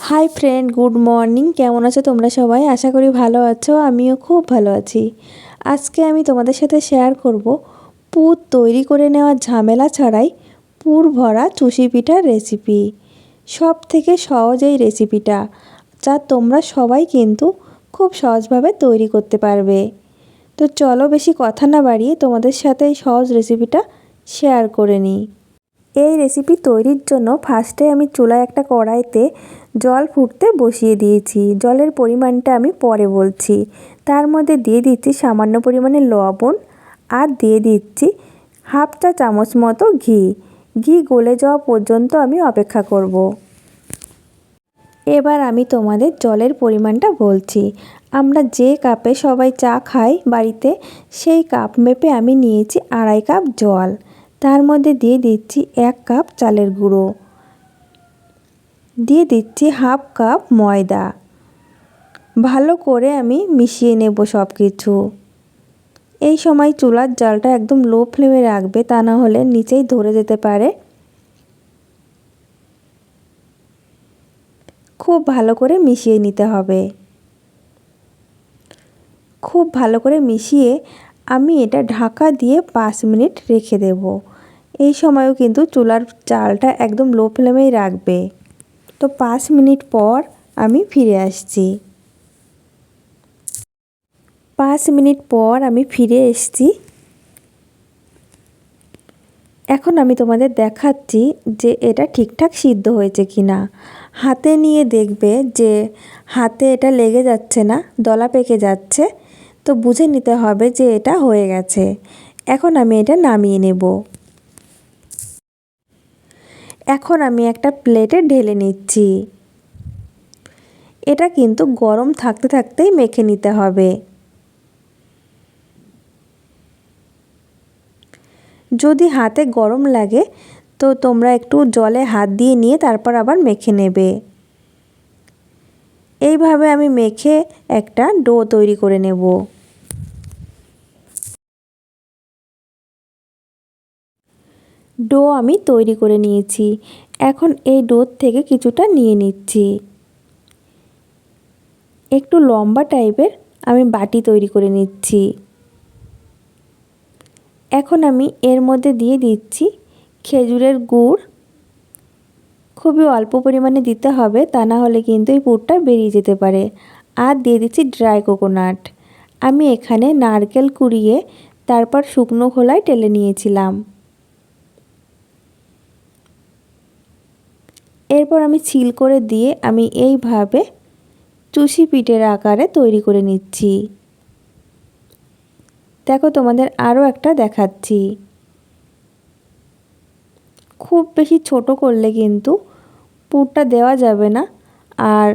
Hi friend good morning কেমন আছো তোমরা সবাই? আশা করি ভালো আছো, আমিও খুব ভালো আছি। আজকে আমি তোমাদের সাথে শেয়ার করব পুর তৈরি করে নেওয়ার ঝামেলা ছাড়াই পুর ভরা চুষি পিঠার রেসিপি সব থেকে সহজ এই রেসিপিটা যা তোমরা সবাই কিন্তু খুব সহজভাবে তৈরি করতে পারবে। তো চলো বেশি কথা না বাড়িয়ে তোমাদের সাথে এই সহজ রেসিপিটা শেয়ার করে নিই। এই রেসিপি তৈরির জন্য ফার্স্টে আমি চুলায় একটা কড়াইতে জল ফুটতে বসিয়ে দিয়েছি। জলের পরিমাণটা আমি পরে বলছি। তার মধ্যে দিয়ে দিচ্ছি সামান্য পরিমাণে লবণ আর দিয়ে দিচ্ছি হাফ চা চামচ মতো ঘি। ঘি গলে যাওয়া পর্যন্ত আমি অপেক্ষা করব। এবার আমি তোমাদের জলের পরিমাণটা বলছি। আমরা যে কাপে সবাই চা খাই বাড়িতে, সেই কাপ মেপে আমি নিয়েছি আড়াই কাপ জল। তার মধ্যে দিয়ে দিচ্ছি এক কাপ চালের গুঁড়ো। দিয়ে দিচ্ছি হাফ কাপ ময়দা। ভালো করে আমি মিশিয়ে নেব সব কিছু এই সময় চুলার জালটা একদম লো ফ্লেমে রাখবে, তা না হলে নিচেই ধরে যেতে পারে। খুব ভালো করে মিশিয়ে নিতে হবে। খুব ভালো করে মিশিয়ে আমি এটা ঢাকা দিয়ে পাঁচ মিনিট রেখে দেব। এই সময়ও কিন্তু চুলার চালটা একদম লো ফ্লেমেই রাখবে। তো পাঁচ মিনিট পর আমি ফিরে আসছি। পাঁচ মিনিট পর আমি ফিরে এসছি। এখন আমি তোমাদের দেখাচ্ছি যে এটা ঠিকঠাক সিদ্ধ হয়েছে কি না হাতে নিয়ে দেখবে যে হাতে এটা লেগে যাচ্ছে না, দলা পেকে যাচ্ছে। তো বুঝে নিতে হবে যে এটা হয়ে গেছে। এখন আমি এটা নামিয়ে নেব। এখন আমি একটা প্লেটে ঢেলে নিচ্ছি। এটা কিন্তু গরম থাকতে থাকতেই মেখে নিতে হবে। যদি হাতে গরম লাগে, তো তোমরা একটু জলে হাত দিয়ে নিয়ে তারপর আবার মেখে নেবে। এইভাবে আমি মেখে একটা ডো তৈরি করে নেব। ডো আমি তৈরি করে নিয়েছি। এখন এই ডোর থেকে কিছুটা নিয়ে নিচ্ছি। একটু লম্বা টাইপের আমি বাটি তৈরি করে নিচ্ছি। এখন আমি এর মধ্যে দিয়ে দিচ্ছি খেজুরের গুড়। খুবই অল্প পরিমাণে দিতে হবে, তা না হলে কিন্তু এই পুরটা বেরিয়ে যেতে পারে। আর দিয়ে দিচ্ছি ড্রাই কোকোনাট। আমি এখানে নারকেল কুড়িয়ে তারপর শুকনো খোলায় টেলে নিয়েছিলাম। এরপর আমি ছিল করে দিয়ে আমি এইভাবে চুষি পিঠের আকারে তৈরি করে নিচ্ছি। দেখো তোমাদের আরও একটা দেখাচ্ছি। খুব বেশি ছোট করলে কিন্তু পুরটা দেওয়া যাবে না আর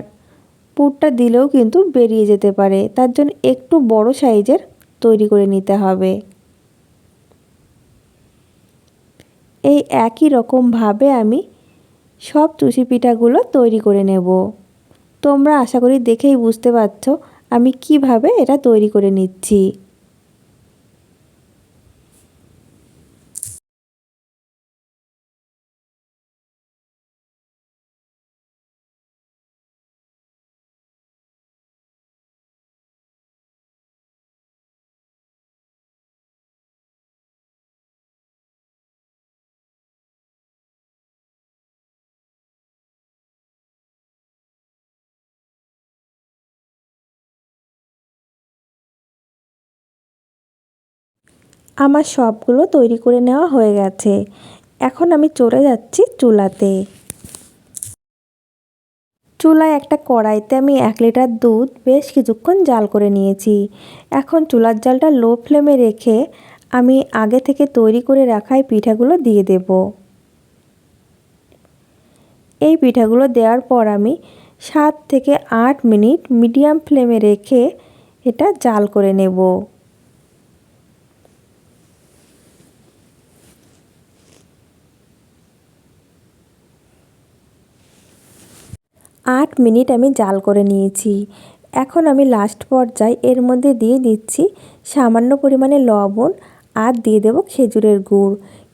পুরটা দিলেও কিন্তু বেরিয়ে যেতে পারে। তার জন্য একটু বড় সাইজের তৈরি করে নিতে হবে। এই একই রকমভাবে আমি সব চুষি পিঠাগুলো তৈরি করে নেব। তোমরা আশা করি দেখেই বুঝতে পারছ আমি কীভাবে এটা তৈরি করে নিচ্ছি। আমার সবগুলো তৈরি করে নেওয়া হয়ে গেছে। এখন আমি চলে যাচ্ছি চুলাতে। চুলায় একটা কড়াইতে আমি এক লিটার দুধ বেশ কিছুক্ষণ জাল করে নিয়েছি। এখন চুলার জালটা লো ফ্লেমে রেখে আমি আগে থেকে তৈরি করে রাখাই পিঠাগুলো দিয়ে দেব। এই পিঠাগুলো দেওয়ার পর আমি সাত থেকে আট মিনিট মিডিয়াম ফ্লেমে রেখে এটা জাল করে নেব। আট মিনিট আমি জাল করে নিয়েছি। এখন আমি লাস্ট পর্যায়ে এর মধ্যে দিয়ে দিচ্ছি সামান্য পরিমাণে লবণ আর দিয়ে দেব খেজুরের গুড়।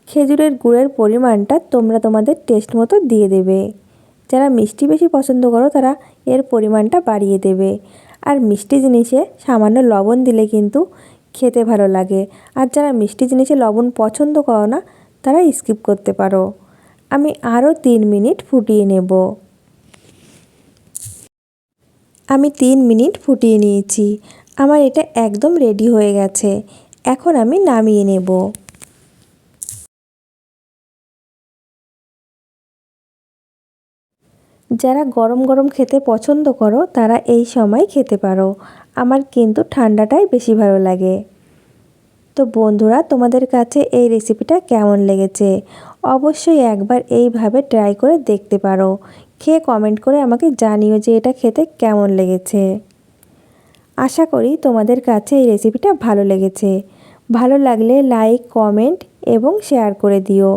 খেজুরের গুড়ের পরিমাণটা তোমরা তোমাদের টেস্ট মতো দিয়ে দেবে। যারা মিষ্টি বেশি পছন্দ করো তারা এর পরিমাণটা বাড়িয়ে দেবে। আর মিষ্টি জিনিসে সামান্য লবণ দিলে কিন্তু খেতে ভালো লাগে। আর যারা মিষ্টি জিনিসে লবণ পছন্দ করো না, তারা স্কিপ করতে পারো। আমি আরও তিন মিনিট ফুটিয়ে নেব। আমি তিন মিনিট ফুটিয়ে নিয়েছি। আমার এটা একদম রেডি হয়ে গেছে। এখন আমি নামিয়ে নেব। যারা গরম গরম খেতে পছন্দ করো, তারা এই সময় খেতে পারো। আমার কিন্তু ঠান্ডাটাই বেশি ভালো লাগে। তো বন্ধুরা, তোমাদের কাছে এই রেসিপিটা কেমন লেগেছে? অবশ্যই একবার এইভাবে ট্রাই করে দেখতে পারো। খেয়ে কমেন্ট করে আমাকে জানিও যে এটা খেতে কেমন লেগেছে। আশা করি তোমাদের কাছে এই রেসিপিটা ভালো লেগেছে। ভালো লাগলে লাইক কমেন্ট এবং শেয়ার করে দিও।